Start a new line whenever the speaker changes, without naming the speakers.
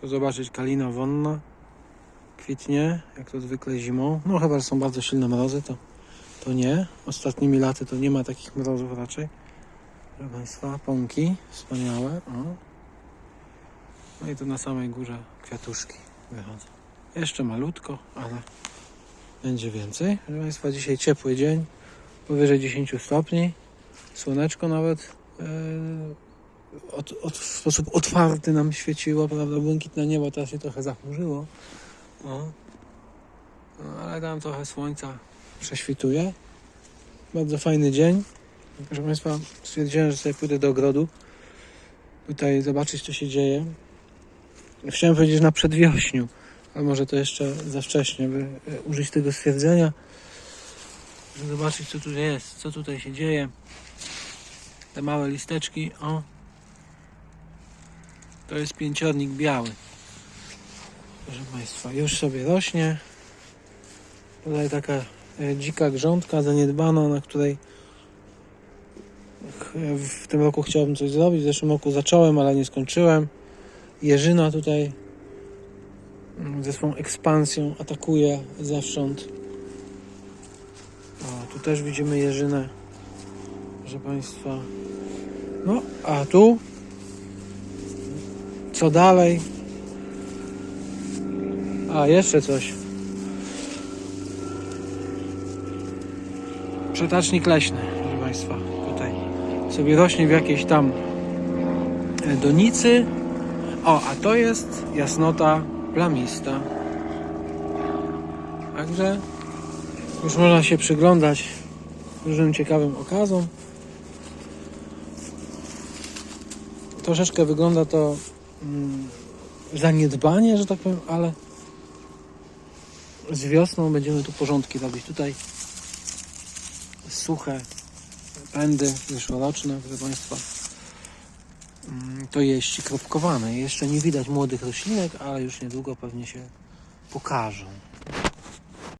Proszę zobaczyć, kalina wonna kwitnie, jak to zwykle zimą. No chyba, że są bardzo silne mrozy, to, to nie. Ostatnimi laty to nie ma takich mrozów raczej. Proszę Państwa, pąki wspaniałe. O. No i tu na samej górze kwiatuszki wychodzą. Jeszcze malutko, ale będzie więcej. Proszę Państwa, dzisiaj ciepły dzień, powyżej 10 stopni. Słoneczko nawet e, od, od, w sposób otwarty nam świeciło, prawda? Błękitne niebo teraz się trochę zachmurzyło. O. No, ale tam trochę słońca prześwituje. Bardzo fajny dzień. Proszę Państwa, stwierdziłem, że sobie pójdę do ogrodu. Tutaj zobaczyć, co się dzieje. Chciałem powiedzieć na przedwiośniu, ale może to jeszcze za wcześnie, by e, użyć tego stwierdzenia. Zobaczyć, co tu jest, co tutaj się dzieje. Te małe listeczki, o. To jest pięciornik biały. Proszę Państwa, już sobie rośnie. Tutaj taka e, dzika grządka zaniedbana, na której ch- w tym roku chciałbym coś zrobić. W zeszłym roku zacząłem, ale nie skończyłem. Jeżyna tutaj mm, ze swą ekspansją atakuje zewsząd. O, tu też widzimy jeżynę. Proszę Państwa. No, a tu co dalej? A, jeszcze coś. Przetacznik leśny, proszę Państwa. Tutaj sobie rośnie w jakiejś tam e, donicy. O, a to jest jasnota plamista. Także już można się przyglądać różnym ciekawym okazom. Troszeczkę wygląda to zaniedbanie, że tak powiem, ale z wiosną będziemy tu porządki robić. Tutaj suche pędy zeszłoroczne, proszę Państwa. Mm, To jeść kropkowane. Jeszcze nie widać młodych roślinek, ale już niedługo pewnie się pokażą.